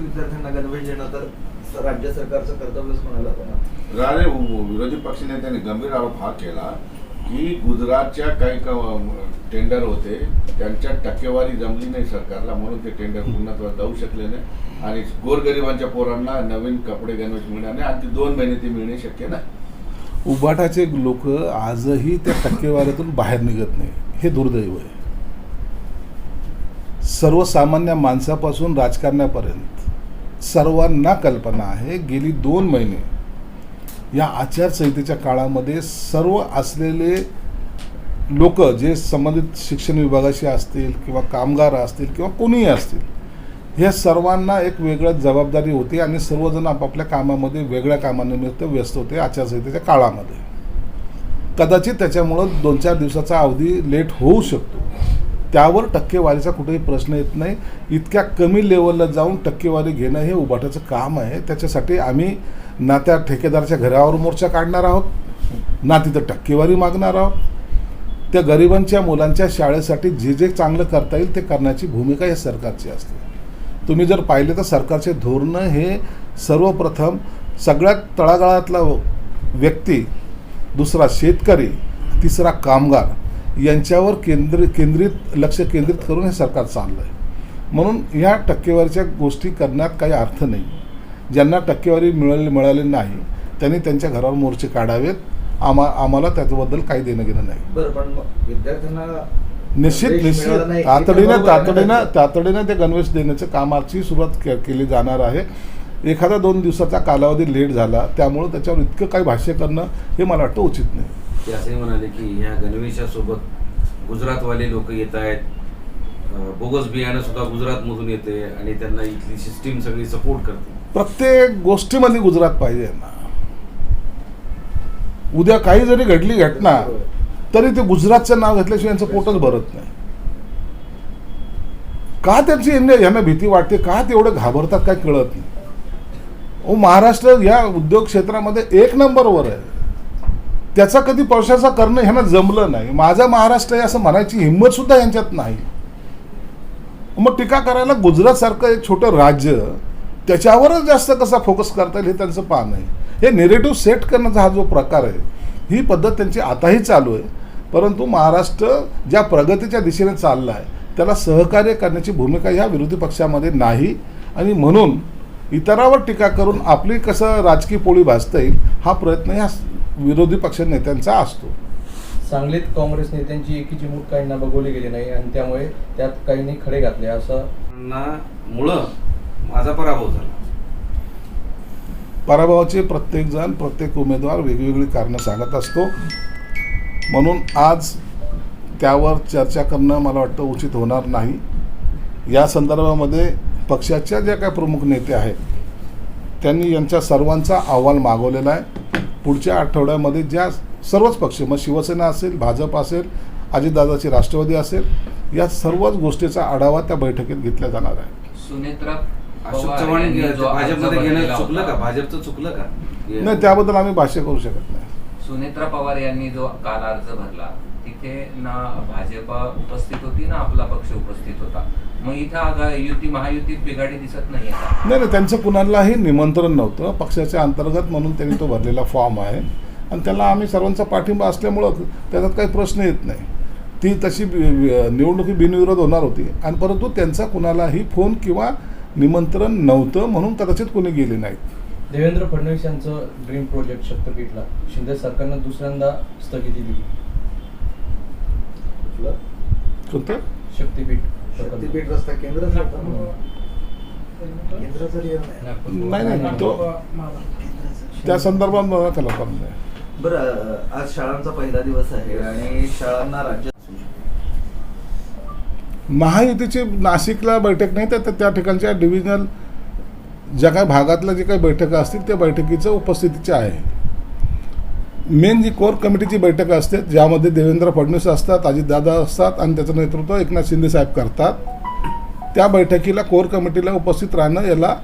विद्यार्थ्यांना गणवेश देणं तर स- राज्य सरकारचं कर्तव्यच म्हणायला राजे विरोधी पक्षनेत्यांनी गंभीर आरोप हा केला की गुजरातच्या काही क- टेंडर होते त्यांच्या टक्केवारी जमली नाही सरकारला म्हणून ते टेंडर पूर्णत्वास जाऊ शकले नाही. आणि गोरगरिबांच्या पोरांना नवीन कपडे गणवेश मिळणार नाही. आणि दोन महिने ते मिळणे शक्य नाही. उबाटाचे लोक आजही त्या टक्केवारीतून बाहेर निघत नाही. हे दुर्दैव आहे. सर्वसामान्य माणसापासून राजकारण्यापर्यंत सर्वांना कल्पना आहे. गेली दोन महिने या आचारसंहितेच्या काळामध्ये सर्व असलेले लोक जे संबंधित शिक्षण विभागाशी असतील किंवा कामगार असतील किंवा कोणीही असतील ह्या सर्वांना एक वेगळं जबाबदारी होती आणि सर्वजण आपापल्या कामामध्ये वेगळ्या कामानिमित्त व्यस्त होते आचारसंहितेच्या काळामध्ये. कदाचित त्याच्यामुळं दोन चार दिवसाचा अवधी लेट होऊ शकतो. त्यावर टक्केवारीचा कुठेही प्रश्न येत नाही. इतक्या कमी लेवलला जाऊन टक्केवारी घेणं हे उभाटाचं काम आहे. त्याच्यासाठी आम्ही ना त्या ठेकेदाराच्या घरावर मोर्चा काढणार आहोत. ना तिथं टक्केवारी मागणार आहोत. त्या गरिबांच्या मुलांच्या शाळेसाठी जे जे चांगलं करता येईल ते करण्याची भूमिका या सरकारची असते. तुम्ही जर पाहिले तर सरकारचे धोरणं हे सर्वप्रथम सगळ्यात तळागाळातला व्यक्ती दुसरा शेतकरी तिसरा कामगार यांच्यावर केंद्र केंद्रित लक्ष केंद्रित करून हे सरकार चाललं आहे म्हणून ह्या टक्केवारीच्या गोष्टी करण्यात काही अर्थ नाही. ज्यांना टक्केवारी मिळाली मिळाली नाही त्यांनी त्यांच्या घरावर मोर्चे काढावेत. आम्हा आम्हाला त्याच्याबद्दल काही देणं घेणं नाही निश्चित निश्चित. तातडीनं तातडीनं? तातडीनं ते गणवेश देण्याच्या कामाची सुरुवात केली जाणार आहे. एखादा दोन दिवसाचा कालावधी लेट झाला त्यामुळं त्याच्यावर इतकं काही भाष्य करणं हे मला वाटतं उचित नाही. ते असे म्हणाले की ह्या गणवेशासोबत गुजरातवाले लोक येत आहेत. बोगस बियाणं सुद्धा गुजरातमधून येते आणि त्यांना इथली सिस्टीम सगळी सपोर्ट करते. प्रत्येक गोष्टीमध्ये गुजरात पाहिजे ना उद्या काही जरी घडली घटना तरी ते गुजरातचं नाव घेतल्याशिवाय यांचं पोटच भरत नाही. का त्यांची यांना भीती वाटते? का ते एवढं घाबरतात? काय कळत नाही. महाराष्ट्र या उद्योग क्षेत्रामध्ये एक नंबरवर आहे. त्याचा कधी प्रशासा करणं ह्यांना जमलं नाही. माझा महाराष्ट्र आहे असं म्हणायची हिंमत सुद्धा यांच्यात नाही. मग टीका करायला गुजरातसारखं एक छोटं राज्य त्याच्यावरच जास्त कसा फोकस करता येईल हे त्यांचं पान आहे. हे नेरेटिव्ह सेट करण्याचा हा जो प्रकार आहे ही पद्धत त्यांची आताही चालू आहे. परंतु महाराष्ट्र ज्या प्रगतीच्या दिशेने चालला आहे त्याला सहकार्य करण्याची भूमिका ह्या विरोधी पक्षामध्ये नाही. आणि म्हणून इतरावर टीका करून आपली कसं राजकीय पोळी भाजता येईल हा प्रयत्न ह्या विरोधी पक्ष नेत्यांचा असतो. सांगलीत काँग्रेस नेत्यांची एकीची मूठ काहींना बघवली गेली नाही आणि त्यामुळे त्यात काहींनी खडे घातले असं ना मुळं माझा पराभव झाला. पराभवाचे प्रत्येकजण प्रत्येक उमेदवार वेगवेगळी कारणं सांगत असतो. म्हणून आज त्यावर चर्चा करणं मला वाटतं उचित होणार नाही. या संदर्भामध्ये पक्षाच्या ज्या काही प्रमुख नेते आहेत त्यांनी यांच्या सर्वांचा अहवाल मागवलेला आहे. पुढच्या आठवड्यामध्ये ज्या सर्वच पक्ष मग शिवसेना असेल भाजप असेल अजितदादाची राष्ट्रवादी असेल या सर्वच गोष्टीचा आढावा त्या बैठकीत घेतला जाणार आहे. सुनेत्रा अशोक चव्हाण भाजपमध्ये गेलं चुकलं का? भाजपचं चुकलं का? नाही त्याबद्दल आम्ही भाष्य करू शकत नाही. सुनेत्रा पवार यांनी जो काल अर्ज भरला तिथे ना भाजपा उपस्थित होती ना आपला पक्ष उपस्थित होता. मग इथं आगा- युती महायुतीत बिघाडी दिसत नाहीये. का नाही नाही त्यांचं कुणालाही निमंत्रण नव्हतं. पक्षाच्या अंतर्गत म्हणून त्यांनी तो भरलेला फॉर्म आहे. आणि त्याला आम्ही सर्वांचा पाठिंबा असल्यामुळं त्याच्यात काही प्रश्न येत नाही. ती तशी निवडणुकी बिनविरोध होणार होती. आणि परंतु त्यांचा कुणालाही फोन किंवा निमंत्रण नव्हतं म्हणून कदाचित कोणी गेले नाहीत. देवेंद्र फडणवीस यांचं ड्रीम प्रोजेक्ट शक्तपीठला शिंदे सरकारनं दुसऱ्यांदा स्थगिती दिली? कोणतं? शक्तीपीठ. शक्तीपीठ रस्ता केंद्र नाही नाही तो त्या संदर्भात बरं आज शाळांचा पहिला दिवस आहे आणि शाळांना राज्य महायुतीची नाशिकला बैठक नाही तर त्या ठिकाणच्या डिव्हिजनल ज्या काही भागातल्या जे काही बैठका असतील त्या बैठकीचं उपस्थितीचे आहे. मेन जी कोर कमिटीची बैठक असते ज्यामध्ये देवेंद्र फडणवीस असतात अजितदादा असतात आणि त्याचं नेतृत्व एकनाथ शिंदे साहेब करतात. त्या बैठकीला कोर कमिटीला उपस्थित राहणं याला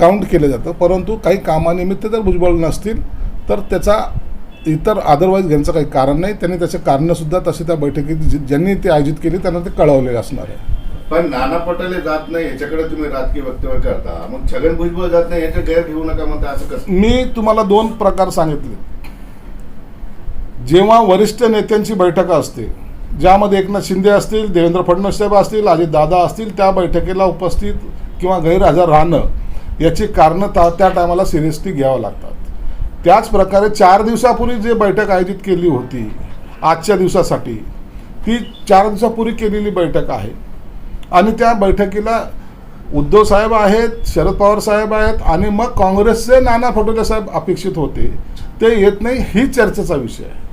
काउंट केलं जातं. परंतु काही कामानिमित्त जर भुजबळ नसतील तर त्याचा इतर अदरवाईज घेण्याचं काही कारण नाही. त्यांनी त्याचे कारणंसुद्धा तसे त्या बैठकीत जे- ज्यांनी ते आयोजित केली त्यांना ते कळवलेलं असणार आहे. पण नाना पटोले जात नाही याच्याकडे तुम्ही राजकीय वक्तव्य करता. मग छगन भुजबळ जात नाही याचं गैर घेऊ नका म्हणता असं कसं? मी तुम्हाला दोन प्रकार सांगितले. जेव्हा वरिष्ठ नेत्यांची बैठक असते ज्यामध्ये एकनाथ शिंदे असतील देवेंद्र फडणवीस साहेब असतील अजित दादा असतील त्या बैठकीला उपस्थित किंवा गैरहजर राहणं याची कारणं त्या त्या टायमाला सिरियसली घ्यावं लागतात. त्याच प्रकारे चार दिवसापूर्वी जे बैठक आयोजित केली होती आजच्या दिवसासाठी ती चार दिवसापूर्वी केलेली बैठक आहे. आणि त्या बैठकीला उद्धव साहेब आहेत शरद पवार साहेब आहेत आणि मग काँग्रेसचे नाना पटोले साहेब अपेक्षित होते. ते येत नाही ही चर्चेचा विषय आहे.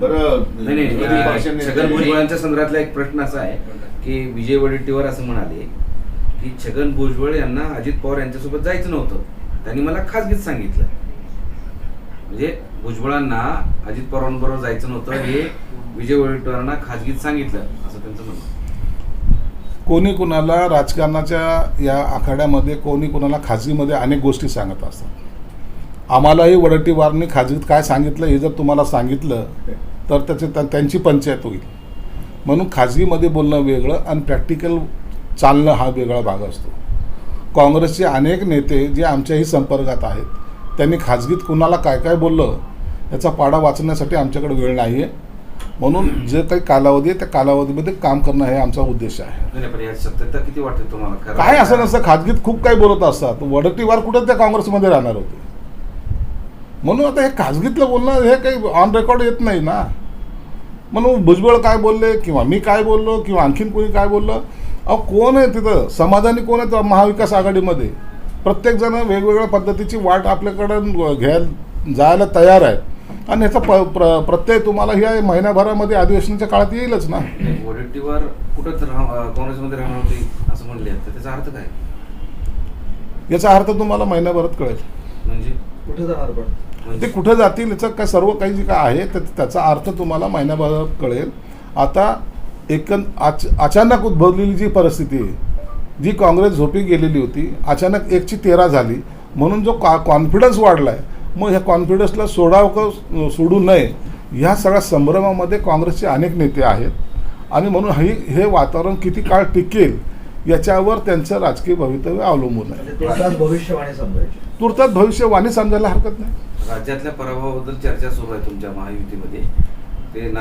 बरं नाही नाही छगन भुजबळांच्या संदर्भातला एक प्रश्न असा आहे की विजय वडेट्टीवार असं म्हणाले की छगन भुजबळ यांना अजित पवार यांच्यासोबत जायचं नव्हतं. त्यांनी मला खासगीत सांगितलं. म्हणजे भुजबळांना अजित पवारांबरोबर जायचं नव्हतं हे विजय वडेट्टीवारांना खासगीत सांगितलं असं त्यांचं म्हणणं. कोणी कुणाला राजकारणाच्या या आखाड्यामध्ये कोणी कुणाला खाजगीमध्ये अनेक गोष्टी सांगत असतात. आम्हालाही वडट्टीवारने खाजगीत काय सांगितलं हे जर तुम्हाला सांगितलं तर त्याचे त्या- त्यांची पंचायत होईल. म्हणून खाजगीमध्ये बोलणं वेगळं आणि प्रॅक्टिकल चालणं हा वेगळा भाग असतो. काँग्रेसचे अनेक नेते जे आमच्याही संपर्कात आहेत त्यांनी खाजगीत कुणाला काय काय बोललं याचा पाडा वाचण्यासाठी आमच्याकडे वेळ नाही आहे म्हणून जे काही कालावधी आहे त्या कालावधीमध्ये काम करणं हे आमचा उद्देश आहे. किती वाटते तुम्हाला? काय असं नसतं खाजगीत खूप काही बोलत असतात. वडट्टीवार कुठं त्या काँग्रेसमध्ये राहणार होते? म्हणून आता हे खाजगीतलं बोलणं हे काही ऑन रेकॉर्ड येत नाही ना. म्हणून भुजबळ काय बोलले किंवा मी काय बोललो किंवा आणखीन कोणी काय बोललं अहो कोण आहे तिथं? समाधानी कोण आहे महाविकास आघाडीमध्ये? प्रत्येकजण वेगवेगळ्या पद्धतीची वाट आपल्याकडं घ्यायला जायला तयार आहेत. आणि ह्याचा प प्र प्रत्यय तुम्हाला ह्या महिन्याभरामध्ये अधिवेशनाच्या काळात येईलच ना. वडेट्टीवार कुठंच काँग्रेसमध्ये राहणार होते असं म्हणले तर त्याचा अर्थ काय? याचा अर्थ तुम्हाला महिन्याभरात कळेल. म्हणजे? कुठे जाणार पण? ते म्हणजे कुठं जातील याचं काय सर्व काही जे काय आहे तर त्याचा अर्थ तुम्हाला महिन्याभरात कळेल. आता एकन अच अचानक उद्भवलेली जी परिस्थिती आहे जी काँग्रेस झोपी गेलेली होती अचानक एकची तेरा झाली म्हणून जो का कॉन्फिडन्स वाढला आहे मग ह्या कॉन्फिडन्सला सोडावं का सोडू नये ह्या सगळ्या संभ्रमामध्ये काँग्रेसचे अनेक नेते आहेत. आणि म्हणून ही हे वातावरण किती काळ टिकेल याच्यावर त्यांचं राजकीय भवितव्य अवलंबून आहे. म्हणजे तुर्तास भविष्यवाणी समजायची. तुर्तात भविष्यवाणी समजायला हरकत नाही. राज्यातल्या पराभवाबद्दल चर्चा सुरू आहे तुमच्या महायुतीमध्ये. ते ना